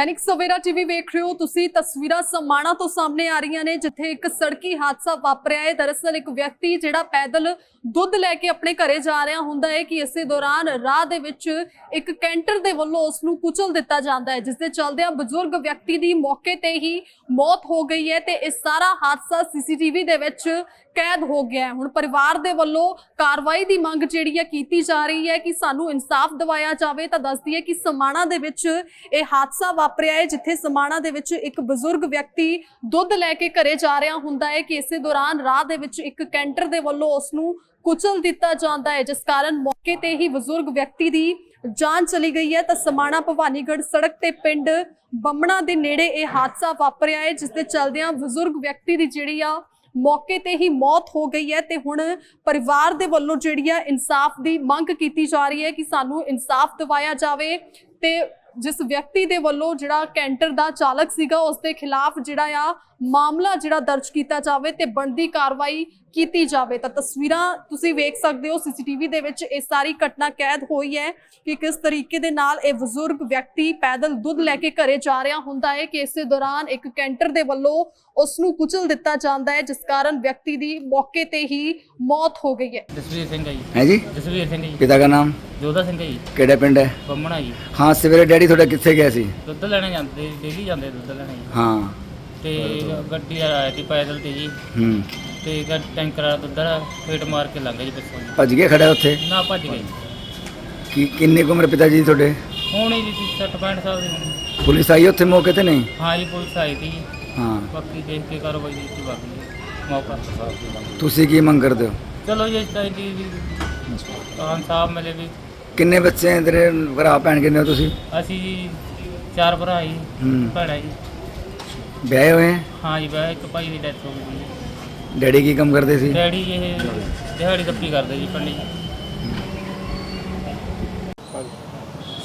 ਦੈਨਿਕ Savera TV ਵੇਖ ਰਹੇ ਹੋ। ਤੁਸੀਂ ਤਸਵੀਰਾਂ ਸਮਾਣਾ ਤੋਂ ਸਾਹਮਣੇ ਆ ਰਹੀਆਂ ਨੇ, ਜਿੱਥੇ ਇੱਕ ਸੜਕੀ ਹਾਦਸਾ ਵਾਪਰਿਆ ਹੈ। ਦਰਅਸਲ ਇੱਕ ਵਿਅਕਤੀ ਜਿਹੜਾ ਪੈਦਲ ਦੁੱਧ ਲੈ ਕੇ ਆਪਣੇ ਘਰੇ ਜਾ ਰਿਹਾ ਹੁੰਦਾ ਹੈ ਕਿ ਇਸੇ ਦੌਰਾਨ ਰਾਹ ਦੇ ਵਿੱਚ ਇੱਕ ਕੈਂਟਰ ਦੇ ਵੱਲੋਂ ਉਸ ਨੂੰ ਕੁਚਲ ਦਿੱਤਾ ਜਾਂਦਾ ਹੈ ਜਿਸ ਦੇ ਚਲਦਿਆਂ ਬਜ਼ੁਰਗ ਵਿਅਕਤੀ ਦੀ ਮੌਕੇ ਤੇ ਹੀ ਮੌਤ ਹੋ ਗਈ ਹੈ ਤੇ ਇਹ ਸਾਰਾ ਹਾਦਸਾ ਸੀਸੀਟੀਵੀ ਦੇ ਵਿੱਚ ਕੈਦ ਹੋ ਗਿਆ ਹੈ। ਹੁਣ ਪਰਿਵਾਰ ਦੇ ਵੱਲੋਂ ਕਾਰਵਾਈ ਦੀ ਮੰਗ ਜਿਹੜੀ ਹੈ ਕੀਤੀ ਜਾ ਰਹੀ ਹੈ ਕਿ ਸਾਨੂੰ ਇਨਸਾਫ ਦਿਵਾਇਆ ਜਾਵੇ ਤਾਂ ਦੱਸਦੀ ਹੈ ਕਿ ਸਮਾਣਾ ਦੇ ਵਿੱਚ ਇਹ ਹਾਦਸਾ ਵਾਪਰਿਆ ਹੈ, ਜਿੱਥੇ ਸਮਾਣਾ ਦੇ ਵਿੱਚ ਇੱਕ ਬਜ਼ੁਰਗ ਵਿਅਕਤੀ ਦੁੱਧ ਲੈ ਕੇ ਘਰੇ ਜਾ ਰਿਹਾ ਹੁੰਦਾ ਹੈ ਕਿ ਇਸੇ ਦੌਰਾਨ ਰਾਹ ਦੇ ਵਿੱਚ ਇੱਕ ਕੈਂਟਰ ਦੇ ਵੱਲੋਂ ਉਸ ਨੂੰ ਕੁਚਲ ਦਿੱਤਾ ਜਾਂਦਾ ਹੈ, ਜਿਸ ਕਾਰਨ ਮੌਕੇ ਤੇ ਹੀ ਬਜ਼ੁਰਗ ਵਿਅਕਤੀ ਦੀ ਜਾਨ ਚਲੀ ਗਈ ਹੈ। ਤਾਂ ਸਮਾਣਾ ਭਵਾਨੀਗੜ੍ਹ ਸੜਕ ਤੇ ਪਿੰਡ ਬੰਮਣਾ ਦੇ ਨੇੜੇ ਇਹ ਹਾਦਸਾ ਵਾਪਰਿਆ ਹੈ, ਜਿਸ ਦੇ ਚਲਦਿਆਂ ਬਜ਼ੁਰਗ ਵਿਅਕਤੀ ਦੀ ਜਿਹੜੀ ਆ ਮੌਕੇ ਤੇ ਹੀ ਮੌਤ ਹੋ ਗਈ ਹੈ ਤੇ ਹੁਣ ਪਰਿਵਾਰ ਦੇ ਵੱਲੋਂ ਜਿਹੜੀ ਆ ਇਨਸਾਫ ਦੀ ਮੰਗ ਕੀਤੀ ਜਾ ਰਹੀ ਹੈ ਕਿ ਸਾਨੂੰ ਇਨਸਾਫ ਦਿਵਾਇਆ ਜਾਵੇ ਤੇ ਜਿਸ ਵਿਅਕਤੀ ਦੇ ਵੱਲੋਂ ਜਿਹੜਾ ਕੈਂਟਰ ਦਾ ਚਾਲਕ ਸੀਗਾ ਉਸ ਦੇ ਖਿਲਾਫ ਜਿਹੜਾ ਆ ਮਾਮਲਾ ਜਿਹੜਾ ਦਰਜ ਕੀਤਾ ਜਾਵੇ ਤੇ ਬਣਦੀ ਕਾਰਵਾਈ ਕੀਤੀ ਜਾਵੇ। ਤਾਂ ਤਸਵੀਰਾਂ ਤੁਸੀਂ ਵੇਖ ਸਕਦੇ ਹੋ ਸੀਸੀਟੀਵੀ ਦੇ ਵਿੱਚ ਇਹ ਸਾਰੀ ਘਟਨਾ ਕੈਦ ਹੋਈ ਹੈ ਕਿ ਕਿਸ ਤਰੀਕੇ ਦੇ ਨਾਲ ਇਹ ਬਜ਼ੁਰਗ ਵਿਅਕਤੀ ਪੈਦਲ ਦੁੱਧ ਲੈ ਕੇ ਘਰੇ ਜਾ ਰਿਹਾ ਹੁੰਦਾ ਹੈ ਕਿ ਇਸੇ ਦੌਰਾਨ ਇੱਕ ਕੈਂਟਰ ਦੇ ਵੱਲੋਂ ਉਸ ਨੂੰ ਕੁਚਲ ਦਿੱਤਾ ਜਾਂਦਾ ਹੈ ਜਿਸ ਕਾਰਨ ਵਿਅਕਤੀ ਦੀ ਮੌਕੇ ਤੇ ਹੀ ਮੌਤ ਹੋ ਗਈ ਹੈ। ਜਸਵੀਰ ਸਿੰਘ ਹੈ ਜੀ। है जी ਜਸਵੀਰ ਸਿੰਘ ਜੀ। ਪਿਤਾ ਦਾ ਨਾਮ? ਜੋਧਾ ਸਿੰਘ ਜੀ। ਕਿਹੜਾ ਪਿੰਡ ਹੈ? ਬੰਮਣਾ ਜੀ। ਹਾਂ ਸਵੇਰੇ ਡੈਡੀ ਤੁਹਾਡਾ ਕਿੱਥੇ ਗਿਆ ਸੀ? ਦੁੱਧ ਲੈਣੇ ਜਾਂਦੇ ਡੇਲੀ ਜਾਂਦੇ ਦੁੱਧ ਲੈਣੇ ਜੀ। ਹਾਂ। ਤੇ ਗੱਡੀ ਆਇਆ ਸੀ ਪੈਦਲ ਤੇ ਜੀ। ਹੂੰ। ਤੇ ਗੱਡ ਟੈਂਕਰ ਵਾਲਾ ਦੁੱਧ ਵਾਲਾ ਫੇਟ ਮਾਰ ਕੇ ਲੰਘ ਗਿਆ ਜੀ ਪਿੱਛੋਂ ਜੀ। ਭੱਜ ਕੇ ਖੜਾ ਉੱਥੇ? ਨਾ ਭੱਜ ਗਈ ਕੀ ਕਿੰਨੀ ਕੁ ਉਮਰ ਪਿਤਾ ਜੀ ਤੁਹਾਡੇ? ਹੁਣ ਹੀ ਜੀ 60 65 ਸਾਲ ਦੀ ਹੋਣੀ। ਪੁਲਿਸ ਆਈ ਉੱਥੇ ਮੌਕੇ ਤੇ ਨਹੀਂ? ਹਾਂ ਜੀ ਪੁਲਿਸ ਆਈ ਸੀ। ਜੀ ਹਾਂ। ਬਾਕੀ ਦੇਖ ਕੇ ਕਾਰਵਾਈ ਕੀਤੀ ਬਾਕੀ ਮੌਕਾ। ਤੁਸੀਂ ਕੀ ਮੰਗ ਕਰਦੇ ਹੋ? ਚਲੋ ਜੀ ਤਾਂ ਜੀ ਤਾਂ ਸਾਹਿਬ ਮਿਲੇ ਵੀ। ਕਿੰਨੇ ਬੱਚੇ ਹੈ ਤੇਰੇ ਭਰਾ ਭੈਣ ਕਿੰਨੇ ਹੋ ਤੁਸੀਂ? ਅਸੀਂ ਜੀ ਚਾਰ ਭਰਾ ਜੀ ਹੂੰ। ਭੈਣਾਂ ਜੀ। ਵਿਆਹੇ ਹੋਏ ਹੈ ਹਾਂ ਜੀ ਬਈ ਇੱਕ ਭਾਈ ਦੀ ਡੈਥ ਹੋ ਗਈ ਜੀ। ਡੈਡੀ ਕੀ ਕੰਮ ਕਰਦੇ ਸੀ? ਡੈਡੀ ਇਹ ਦਿਹਾੜੀ ਦੱਪੀ ਕਰਦੇ ਜੀ ਪੰਡੀ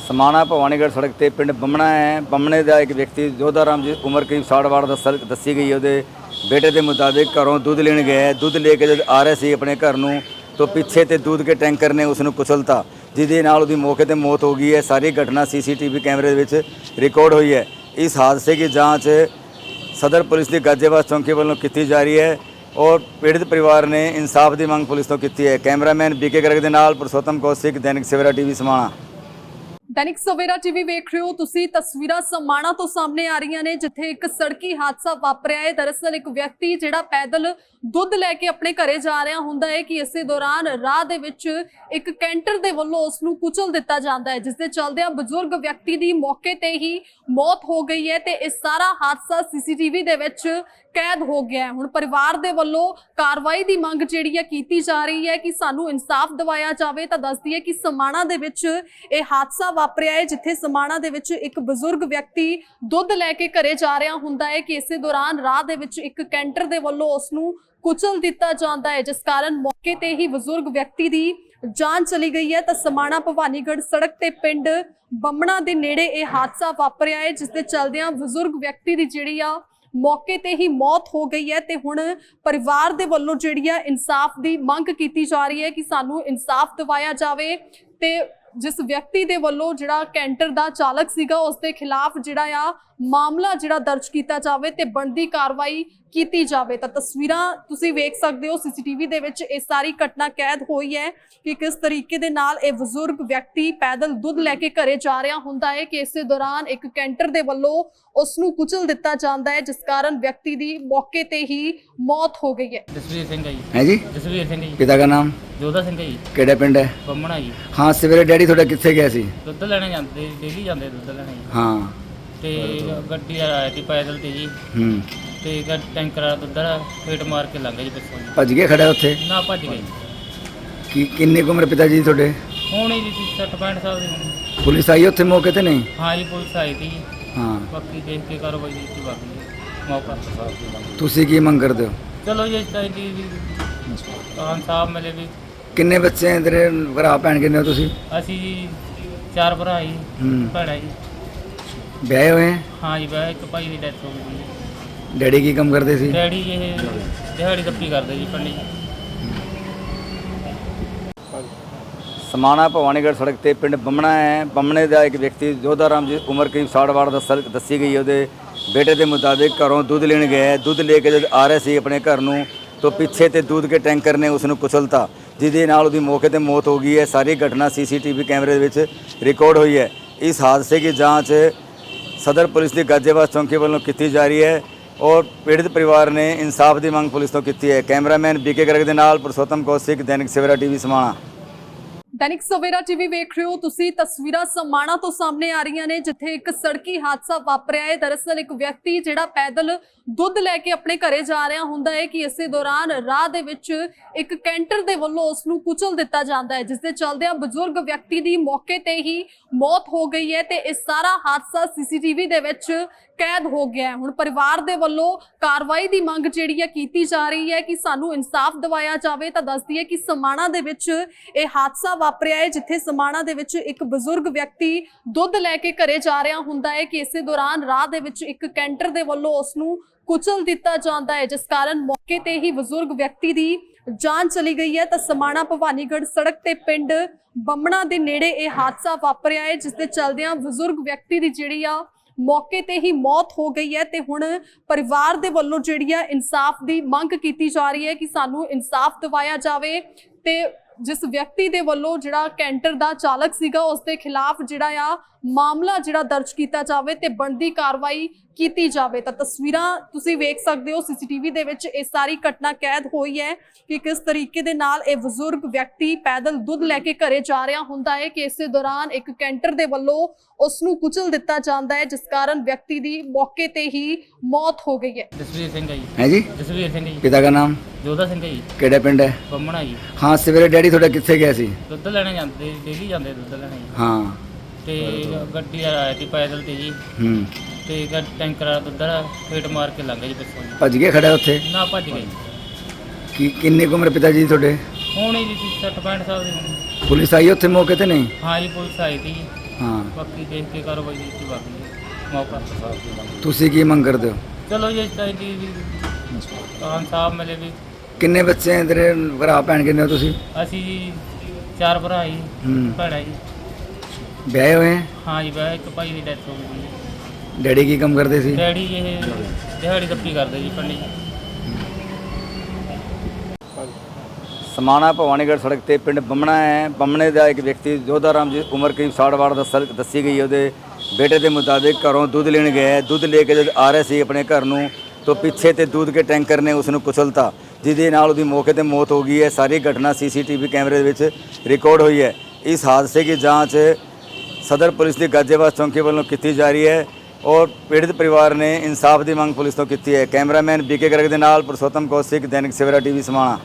ਸਮਾਣਾ ਭਵਾਨੀਗੜ੍ਹ ਸੜਕ ਤੇ ਪਿੰਡ ਬੰਮਣਾ ਹੈ। ਬੰਮਣੇ ਦਾ ਇੱਕ ਵਿਅਕਤੀ ਜੋਧਾ ਰਾਮ ਜੀ ਉਮਰ ਕਰੀਬ 60 ਵਾਰ ਦੱਸਲ ਦੱਸੀ ਗਈ। ਹੈ ਉਹਦੇ ਬੇਟੇ ਦੇ ਮੁਤਾਬਿਕ ਘਰੋਂ ਦੁੱਧ ਲੈਣ ਗਿਆ ਹੈ। ਦੁੱਧ ਲੈ ਕੇ ਜਦ ਆ ਰਿਹਾ ਸੀ ਆਪਣੇ ਘਰ ਨੂੰ ਤਾਂ ਪਿੱਛੇ ਤੇ ਦੁੱਧ ਕੇ ਟੈਂਕਰ ਨੇ ਉਸ ਨੂੰ ਕੁਚਲਤਾ। ਜਿਹਦੇ ਨਾਲ ਉਹਦੀ ਮੌਕੇ ਤੇ ਮੌਤ ਹੋ ਗਈ ਹੈ। ਸਾਰੀ ਘਟਨਾ ਸੀਸੀਟੀਵੀ ਕੈਮਰੇ ਦੇ ਵਿੱਚ ਰਿਕਾਰਡ ਹੋਈ ਹੈ। ਇਸ ਹਾਦਸੇ ਦੀ ਜਾਂਚ ਸਦਰ ਪੁਲਿਸ ਦੀ ਗਾਜੇਵਾਸ ਚੌਂਕੀ ਵੱਲੋਂ ਕੀਤੀ ਜਾ ਰਹੀ ਹੈ ਔਰ ਪੀੜਿਤ ਪਰਿਵਾਰ ਨੇ ਇਨਸਾਫ ਦੀ ਮੰਗ ਪੁਲਿਸ ਤੋਂ ਕੀਤੀ ਹੈ। ਕੈਮਰਾਮੈਨ ਬੀਕੇ ਗਰਗ ਦੇ ਨਾਲ ਪੁਰਸ਼ੋਤਮ ਕੌਸ਼ਿਕ, ਦੈਨਿਕ ਸਵੇਰਾ ਟੀਵੀ ਸਮਾਣਾ। ਦੈਨਿਕ ਸਵੇਰਾ ਟੀਵੀ ਵੇਖ ਰਹੇ ਹੋ ਤੁਸੀਂ। ਤਸਵੀਰਾਂ ਸਮਾਣਾ ਤੋਂ ਸਾਹਮਣੇ ਆ ਰਹੀਆਂ ਨੇ, ਜਿੱਥੇ ਇੱਕ ਸੜਕੀ ਹਾਦਸਾ ਵਾਪਰਿਆ ਹੈ। ਦਰਅਸਲ ਇੱਕ ਵਿਅਕਤੀ ਜਿਹੜਾ ਪੈਦਲ ਦੁੱਧ ਲੈ ਕੇ ਆਪਣੇ ਘਰੇ ਜਾ ਰਿਹਾ ਹੁੰਦਾ ਹੈ ਕਿ ਇਸੇ ਦੌਰਾਨ ਰਾਹ ਦੇ ਵਿੱਚ ਇੱਕ ਕੈਂਟਰ ਦੇ ਵੱਲੋਂ ਉਸ ਨੂੰ ਕੁਚਲ ਦਿੱਤਾ ਜਾਂਦਾ ਹੈ, ਜਿਸ ਦੇ ਚਲਦਿਆਂ ਬਜ਼ੁਰਗ ਵਿਅਕਤੀ ਦੀ ਮੌਕੇ ਤੇ ਹੀ ਮੌਤ ਹੋ ਗਈ ਹੈ ਤੇ ਇਹ ਸਾਰਾ ਹਾਦਸਾ ਸੀਸੀਟੀਵੀ ਦੇ ਵਿੱਚ ਕੈਦ ਹੋ ਗਿਆ ਹੈ। ਹੁਣ ਪਰਿਵਾਰ ਦੇ ਵੱਲੋਂ ਕਾਰਵਾਈ ਦੀ ਮੰਗ ਜਿਹੜੀ ਹੈ ਕੀਤੀ ਜਾ ਰਹੀ ਹੈ ਕਿ ਸਾਨੂੰ ਇਨਸਾਫ ਦਿਵਾਇਆ ਜਾਵੇ, ਤਾਂ ਦੱਸਦੀ ਹੈ ਕਿ ਸਮਾਣਾ ਦੇ ਵਿੱਚ ਇਹ ਹਾਦਸਾ ਵਾਪਰਿਆ ਹੈ, ਜਿੱਥੇ ਸਮਾਣਾ ਦੇ ਵਿੱਚ ਇੱਕ ਬਜ਼ੁਰਗ ਵਿਅਕਤੀ ਦੁੱਧ ਲੈ ਕੇ ਘਰੇ ਜਾ ਰਿਹਾ ਹੁੰਦਾ ਹੈ ਕਿ ਇਸੇ ਦੌਰਾਨ ਰਾਹ ਦੇ ਵਿੱਚ ਇੱਕ ਕੈਂਟਰ ਦੇ ਵੱਲੋਂ ਉਸ ਨੂੰ ਕੁਚਲ ਦਿੱਤਾ ਜਾਂਦਾ ਹੈ, ਜਿਸ ਕਾਰਨ ਮੌਕੇ ਤੇ ਹੀ ਬਜ਼ੁਰਗ ਵਿਅਕਤੀ ਦੀ ਜਾਨ ਚਲੀ ਗਈ ਹੈ। ਤਾਂ ਸਮਾਣਾ ਭਵਾਨੀਗੜ੍ਹ ਸੜਕ ਤੇ ਪਿੰਡ ਬੰਮਣਾ ਦੇ ਨੇੜੇ ਇਹ ਹਾਦਸਾ ਵਾਪਰਿਆ ਹੈ, ਜਿਸ ਦੇ ਚਲਦਿਆਂ ਬਜ਼ੁਰਗ ਵਿਅਕਤੀ ਦੀ ਜਿਹੜੀ ਆ ਮੌਕੇ ਤੇ ਹੀ ਮੌਤ ਹੋ ਗਈ ਹੈ। ਤੇ ਹੁਣ ਪਰਿਵਾਰ ਦੇ ਵੱਲੋਂ ਜਿਹੜੀ ਆ ਇਨਸਾਫ ਦੀ ਮੰਗ ਕੀਤੀ ਜਾ ਰਹੀ ਹੈ ਕਿ ਸਾਨੂੰ ਇਨਸਾਫ ਦਿਵਾਇਆ ਜਾਵੇ। ਤੇ ਜਿਸ ਵਿਅਕਤੀ ਦੇ ਵੱਲੋਂ ਜਿਹੜਾ ਕੈਂਟਰ ਦਾ ਚਾਲਕ ਸੀਗਾ ਉਸ ਦੇ ਖਿਲਾਫ ਜਿਹੜਾ ਆ ਮਾਮਲਾ ਜਿਹੜਾ ਦਰਜ ਕੀਤਾ ਜਾਵੇ ਤੇ ਬਣਦੀ ਕਾਰਵਾਈ ਕੀਤੀ ਜਾਵੇ। ਤਾਂ ਤਸਵੀਰਾਂ ਤੁਸੀਂ ਵੇਖ ਸਕਦੇ ਹੋ ਸੀਸੀਟੀਵੀ ਦੇ ਵਿੱਚ ਇਹ ਸਾਰੀ ਘਟਨਾ ਕੈਦ ਹੋਈ ਹੈ ਕਿ ਕਿਸ ਤਰੀਕੇ ਦੇ ਨਾਲ ਇਹ ਬਜ਼ੁਰਗ ਵਿਅਕਤੀ ਪੈਦਲ ਦੁੱਧ ਲੈ ਕੇ ਘਰੇ ਜਾ ਰਿਹਾ ਹੁੰਦਾ ਹੈ ਕਿ ਇਸੇ ਦੌਰਾਨ ਇੱਕ ਕੈਂਟਰ ਦੇ ਵੱਲੋਂ ਉਸ ਨੂੰ ਕੁਚਲ ਦਿੱਤਾ ਜਾਂਦਾ ਹੈ ਜਿਸ ਕਾਰਨ ਵਿਅਕਤੀ ਦੀ ਮੌਕੇ ਤੇ ਹੀ ਮੌਤ ਹੋ ਗਈ ਹੈ। ਜਸਵੀਰ ਸਿੰਘ ਜੀ। ਹੈ ਜੀ? ਜਸਵੀਰ ਸਿੰਘ ਜੀ। ਪਿਤਾ ਦਾ ਨਾਮ? ਜੋਧਾ ਸਿੰਘ ਜੀ। ਕਿਹੜਾ ਪਿੰਡ ਹੈ? ਬੰਮਣਾ ਜੀ। ਹਾਂ ਸਵੇਰੇ ਡੈਡੀ ਤੁਹਾਡਾ ਕਿੱਥੇ ਗਿਆ ਸੀ? ਦੁੱਧ ਲੈਣੇ ਜਾਂਦੇ ਡੇਲੀ ਜਾਂਦੇ ਦੁੱਧ ਲੈਣੇ ਜੀ। ਹਾਂ। ਤੇ ਗੱਡੀ ਆਇਆ ਸੀ ਪੈਦਲ ਤੇ ਜੀ। ਹੂੰ। ਤੇ ਗੱਡ ਟੈਂਕਰ ਵਾਲਾ ਦੁੱਧ ਵਾਲਾ ਫੇਟ ਮਾਰ ਕੇ ਲੰਘ ਗਿਆ ਜੀ ਪਿੱਛੋਂ ਜੀ। ਭੱਜ ਕੇ ਖੜਾ ਉੱਥੇ? ਨਾ ਭੱਜ ਗਈ ਕੀ ਕਿੰਨੀ ਕੁ ਉਮਰ ਪਿਤਾ ਜੀ ਤੁਹਾਡੇ? ਹੁਣ ਹੀ ਜੀ 60 65 ਸਾਲ ਦੀ ਹੋਣੀ। ਪੁਲਿਸ ਆਈ ਉੱਥੇ ਮੌਕੇ ਤੇ ਨਹੀਂ? ਹਾਂ ਜੀ ਪੁਲਿਸ ਆਈ ਸੀ। ਜੀ ਹਾਂ। ਬਾਕੀ ਦੇਖ ਕੇ ਕਾਰਵਾਈ ਕੀਤੀ ਬਾਕੀ ਮੌਕਾ। ਤੁਸੀਂ ਕੀ ਮੰਗ ਕਰਦੇ ਹੋ? ਚਲੋ ਜੀ ਤਾਂ ਜੀ ਤਾਂ ਸਾਹਿਬ ਮਿਲੇ ਵੀ। ਕਿੰਨੇ ਬੱਚੇ ਹੈ ਤੇਰੇ ਭਰਾ ਭੈਣ ਕਿੰਨੇ ਹੋ ਤੁਸੀਂ? ਅਸੀਂ ਜੀ ਚਾਰ ਭਰਾ ਜੀ ਹੂੰ। ਭੈਣਾਂ ਜੀ। ਵਿਆਹੇ ਹੋਏ ਹੈ ਹਾਂ ਜੀ ਬਈ ਇੱਕ ਭਾਈ ਦੀ ਡੈਥ ਹੋ ਗਈ ਜੀ। ਡੈਡੀ ਕੀ ਕੰਮ ਕਰਦੇ ਸੀ? ਡੈਡੀ ਇਹ ਦਿਹਾੜੀ ਦੱਪੀ ਕਰਦੇ ਜੀ ਪੰਡੀ ਸਮਾਣਾ ਭਵਾਨੀਗੜ੍ਹ ਸੜਕ ਤੇ ਪਿੰਡ ਬੰਮਣਾ ਹੈ। ਬੰਮਣੇ ਦਾ ਇੱਕ ਵਿਅਕਤੀ ਜੋਧਾ ਰਾਮ ਜੀ ਉਮਰ ਕਰੀਬ 60 ਵਾਰ ਦੱਸਲ ਦੱਸੀ ਗਈ ਹੈ। ਉਹਦੇ ਬੇਟੇ ਦੇ ਮੁਤਾਬਿਕ ਘਰੋਂ ਦੁੱਧ ਲੈਣ ਗਿਆ ਹੈ। ਦੁੱਧ ਲੈ ਕੇ ਜਦ ਆ ਰਿਹਾ ਸੀ ਆਪਣੇ ਘਰ ਨੂੰ ਤਾਂ ਪਿੱਛੇ ਤੇ ਦੁੱਧ ਕੇ ਟੈਂਕਰ ਨੇ ਉਸ ਨੂੰ ਕੁਚਲਤਾ। ਜਿਹਦੇ ਨਾਲ ਉਹਦੀ ਮੌਕੇ ਤੇ ਮੌਤ ਹੋ ਗਈ ਹੈ। ਸਾਰੀ ਘਟਨਾ ਸੀਸੀਟੀਵੀ ਕੈਮਰੇ ਦੇ ਵਿੱਚ ਰਿਕਾਰਡ ਹੋਈ ਹੈ। ਇਸ ਹਾਦਸੇ ਦੀ ਜਾਂਚ ਸਦਰ ਪੁਲਿਸ ਦੀ ਗਾਜੀਆਬਾਦ ਚੌਂਕੀ ਵੱਲੋਂ ਕੀਤੀ ਜਾ ਰਹੀ ਹੈ ਔਰ ਪੀੜਤ ਪਰਿਵਾਰ ਨੇ ਇਨਸਾਫ ਦੀ ਮੰਗ ਪੁਲਿਸ ਤੋਂ ਕੀਤੀ ਹੈ। ਕੈਮਰਾਮੈਨ ਬੀਕੇ ਗਰਗ ਦੇ ਨਾਲ ਪੁਰਸ਼ੋਤਮ ਕੌਸ਼ਿਕ, ਦੈਨਿਕ ਸਵੇਰਾ ਟੀਵੀ ਸਮਾਣਾ। ਦੈਨਿਕ ਸਵੇਰਾ ਟੀਵੀ ਵੇਖ ਰਹੇ ਹੋ ਤੁਸੀਂ, ਤਸਵੀਰਾਂ ਸਮਾਣਾ ਤੋਂ ਸਾਹਮਣੇ ਆ ਰਹੀਆਂ ਨੇ, ਜਿੱਥੇ ਇੱਕ ਸੜਕੀ ਹਾਦਸਾ ਵਾਪਰਿਆ ਹੈ। ਦਰਅਸਲ ਇੱਕ ਵਿਅਕਤੀ ਜਿਹੜਾ ਪੈਦਲ ਦੁੱਧ ਲੈ ਕੇ ਆਪਣੇ ਘਰੇ ਜਾ ਰਿਹਾ ਹੁੰਦਾ ਹੈ ਕਿ ਇਸੇ ਦੌਰਾਨ ਰਾਹ ਦੇ ਵਿੱਚ ਇੱਕ ਕੈਂਟਰ ਦੇ ਵੱਲੋਂ ਉਸ ਨੂੰ ਕੁਚਲ ਦਿੱਤਾ ਜਾਂਦਾ ਹੈ, ਜਿਸ ਦੇ ਚਲਦਿਆਂ ਬਜ਼ੁਰਗ ਵਿਅਕਤੀ ਦੀ ਮੌਕੇ ਤੇ ਹੀ ਮੌਤ ਹੋ ਗਈ ਹੈ ਤੇ ਇਹ ਸਾਰਾ ਹਾਦਸਾ ਸੀਸੀਟੀਵੀ ਦੇ ਵਿੱਚ ਕੈਦ ਹੋ ਗਿਆ ਹੈ। ਹੁਣ ਪਰਿਵਾਰ ਦੇ ਵੱਲੋਂ ਕਾਰਵਾਈ ਦੀ ਮੰਗ ਜਿਹੜੀ ਹੈ ਕੀਤੀ ਜਾ ਰਹੀ ਹੈ ਕਿ ਸਾਨੂੰ ਇਨਸਾਫ ਦਿਵਾਇਆ ਜਾਵੇ ਤਾਂ ਦੱਸਦੀ ਹੈ ਕਿ ਸਮਾਣਾ ਦੇ ਵਿੱਚ ਇਹ ਹਾਦਸਾ ਵਾਪਰਿਆ ਹੈ, ਜਿੱਥੇ ਸਮਾਣਾ ਦੇ ਵਿੱਚ ਇੱਕ ਬਜ਼ੁਰਗ ਵਿਅਕਤੀ ਦੁੱਧ ਲੈ ਕੇ ਘਰੇ ਜਾ ਰਿਹਾ ਹੁੰਦਾ ਹੈ ਕਿ ਇਸੇ ਦੌਰਾਨ ਰਾਹ ਦੇ ਵਿੱਚ ਇੱਕ ਕੈਂਟਰ ਦੇ ਵੱਲੋਂ ਉਸ ਨੂੰ ਕੁਚਲ ਦਿੱਤਾ ਜਾਂਦਾ ਹੈ, ਜਿਸ ਕਾਰਨ ਮੌਕੇ ਤੇ ਹੀ ਬਜ਼ੁਰਗ ਵਿਅਕਤੀ ਦੀ ਜਾਨ ਚਲੀ ਗਈ ਹੈ। ਤਾਂ ਸਮਾਣਾ ਭਵਾਨੀਗੜ੍ਹ ਸੜਕ ਤੇ ਪਿੰਡ ਬੰਮਣਾ ਦੇ ਨੇੜੇ ਇਹ ਹਾਦਸਾ ਵਾਪਰਿਆ ਹੈ, ਜਿਸ ਦੇ ਚਲਦਿਆਂ ਬਜ਼ੁਰਗ ਵਿਅਕਤੀ ਦੀ ਜਿਹੜੀ ਆ ਮੌਕੇ ਤੇ ਹੀ ਮੌਤ ਹੋ ਗਈ ਹੈ ਤੇ ਹੁਣ ਪਰਿਵਾਰ ਦੇ ਵੱਲੋਂ ਜਿਹੜੀ ਆ ਇਨਸਾਫ ਦੀ ਮੰਗ ਕੀਤੀ ਜਾ ਰਹੀ ਹੈ ਕਿ ਸਾਨੂੰ ਇਨਸਾਫ ਦਿਵਾਇਆ ਜਾਵੇ ਤੇ ਜਿਸ ਵਿਅਕਤੀ ਦੇ ਵੱਲੋਂ ਜਿਹੜਾ ਕੈਂਟਰ ਦਾ ਚਾਲਕ ਸੀਗਾ, ਉਸ ਦੇ ਖਿਲਾਫ ਜਿਹੜਾ ਆ ਮਾਮਲਾ ਜਿਹੜਾ ਦਰਜ ਕੀਤਾ ਜਾਵੇ ਤੇ ਬਣਦੀ ਕਾਰਵਾਈ ਕੀਤੀ ਜਾਵੇ ਤਾਂ ਤਸਵੀਰਾਂ ਤੁਸੀਂ ਵੇਖ ਸਕਦੇ ਹੋ ਸੀਸੀਟੀਵੀ ਦੇ ਵਿੱਚ ਇਹ ਸਾਰੀ ਘਟਨਾ ਕੈਦ ਹੋਈ ਹੈ ਕਿ ਕਿਸ ਤਰੀਕੇ ਦੇ ਨਾਲ ਇਹ ਬਜ਼ੁਰਗ ਵਿਅਕਤੀ ਪੈਦਲ ਦੁੱਧ ਲੈ ਕੇ ਘਰੇ ਜਾ ਰਿਹਾ ਹੁੰਦਾ ਹੈ ਕਿ ਇਸੇ ਦੌਰਾਨ ਇੱਕ ਕੈਂਟਰ ਦੇ ਵੱਲੋਂ ਉਸ ਨੂੰ ਕੁਚਲ ਦਿੱਤਾ ਜਾਂਦਾ ਹੈ ਜਿਸ ਕਾਰਨ ਵਿਅਕਤੀ ਦੀ ਮੌਕੇ ਤੇ ਹੀ ਮੌਤ ਹੋ ਗਈ ਹੈ। ਜਸਵੀਰ ਸਿੰਘ ਹੈ ਜੀ। ਹੈ ਜੀ? ਜਸਵੀਰ ਸਿੰਘ ਜੀ। ਪਿਤਾ ਦਾ ਨਾਮ? ਜੋਧਾ ਸਿੰਘ ਹੈ ਜੀ। ਕਿਹੜਾ ਪਿੰਡ ਹੈ? ਬੰਮਣਾ ਜੀ। ਹਾਂ ਸਵੇਰੇ ਡੈਡੀ ਤੁਹਾਡਾ ਕਿੱਥੇ ਗਿਆ ਸੀ? ਦੁੱਧ ਲੈਣੇ ਜਾਂਦੇ ਡੇਲੀ ਜਾਂਦੇ ਦੁੱਧ ਲੈਣੇ ਜੀ। ਹਾਂ। ਤੇ ਗੱਡੀ ਆਇਆ ਸੀ ਪੈਦਲ ਤੇ ਜੀ। ਹੂੰ। ਤੇ ਗ- ਟੈਂਕਰ ਵਾਲਾ ਵਾਲਾ ਫੇਟ ਮਾਰ ਕੇ ਲੰਘ ਗਿਆ ਜੀ ਪਿੱਛੋਂ ਜੀ। ਭੱਜ ਗਿਆ ਖੜਾ ਉੱਥੇ? ਨਾ ਭੱਜ ਗਈ ਕੀ ਕਿੰਨੀ ਕੁ ਉਮਰ ਪਿਤਾ ਜੀ ਤੁਹਾਡੇ? ਹੁਣ ਜੀ 60 65 ਸਾਲ ਦੀ ਹੋਣੀ। ਪੁਲਿਸ ਆਈ ਉੱਥੇ ਮੌਕੇ ਤੇ ਨਹੀਂ? ਹਾਂ ਜੀ ਪੁਲਿਸ ਆਈ ਸੀ। ਜੀ ਹਾਂ। ਬਾਕੀ ਦੇਖ ਕੇ ਕਾਰਵਾਈ ਕੀਤੀ ਬਾਕੀ ਜੀ ਮੌਕਾ। ਤੁਸੀਂ ਕੀ ਮੰਗ ਕਰਦੇ ਹੋ? ਚਲੋ ਜੀ ਇਸ ਤਰ੍ਹਾਂ ਦੀ ਵੀ ਇਨਸਾਫ ਮਿਲੇ ਵੀ। ਕਿੰਨੇ ਬੱਚੇ ਹੈ ਤੇਰੇ ਭਰਾ ਭੈਣ ਕਿੰਨੇ ਹੋ ਤੁਸੀਂ? ਅਸੀਂ ਜੀ ਚਾਰ ਭਰਾ ਜੀ ਹੂੰ। ਭੈਣਾਂ ਜੀ। ਵਿਆਹੇ ਹੋਏ ਹੈ? ਹਾਂ ਜੀ ਬਾ ਇੱਕ ਭਾਈ ਦੀ ਡੈਥ ਹੋ ਗਈ ਜੀ। ਡੈਡੀ ਕੀ ਕੰਮ ਕਰਦੇ ਸੀ? ਡੈਡੀ ਇਹ ਦਿਹਾੜੀ ਦੱਪੀ ਕਰਦੇ ਜੀ ਪੰਡੀ ਸਮਾਣਾ ਭਵਾਨੀਗੜ੍ਹ ਸੜਕ ਤੇ ਪਿੰਡ ਬੰਮਣਾ ਹੈ। ਬੰਮਣੇ ਦਾ ਇੱਕ ਵਿਅਕਤੀ ਜੋਧਾ ਰਾਮ ਜੀ ਉਮਰ ਕਰੀਬ 60 ਵਾਰ ਦੱਸਲ ਦੱਸੀ ਗਈ। ਹੈ ਉਹਦੇ ਬੇਟੇ ਦੇ ਮੁਤਾਬਿਕ ਘਰੋਂ ਦੁੱਧ ਲੈਣ ਗਿਆ ਹੈ। ਦੁੱਧ ਲੈ ਕੇ ਜਦ ਆ ਰਿਹਾ ਸੀ ਆਪਣੇ ਘਰ ਨੂੰ ਤਾਂ ਪਿੱਛੇ ਤੇ ਦੁੱਧ ਕੇ ਟੈਂਕਰ ਨੇ ਉਸ ਨੂੰ ਕੁਚਲਤਾ। ਜਿਹਦੇ ਨਾਲ ਉਹਦੀ ਮੌਕੇ ਤੇ ਮੌਤ ਹੋ ਗਈ ਹੈ। ਸਾਰੀ ਘਟਨਾ ਸੀਸੀਟੀਵੀ ਕੈਮਰੇ ਦੇ ਵਿੱਚ ਰਿਕਾਰਡ ਹੋਈ ਹੈ। ਇਸ ਹਾਦਸੇ ਦੀ ਜਾਂਚ ਸਦਰ ਪੁਲਿਸ ਦੀ ਗਾਜੀਆਬਾਦ ਚੌਂਕੀ ਵੱਲੋਂ ਕੀਤੀ ਜਾ ਰਹੀ ਹੈ। ਔਰ ਪੀੜਤ ਪਰਿਵਾਰ ਨੇ ਇਨਸਾਫ ਦੀ ਮੰਗ ਪੁਲਿਸ ਤੋਂ ਕੀਤੀ ਹੈ। ਕੈਮਰਾਮੈਨ ਬੀਕੇ ਗਰਗ ਦੇ ਨਾਲ ਪੁਰਸ਼ੋਤਮ ਕੌਸ਼ਿਕ, ਦੈਨਿਕ ਸਵੇਰਾ ਟੀਵੀ ਸਮਾਣਾ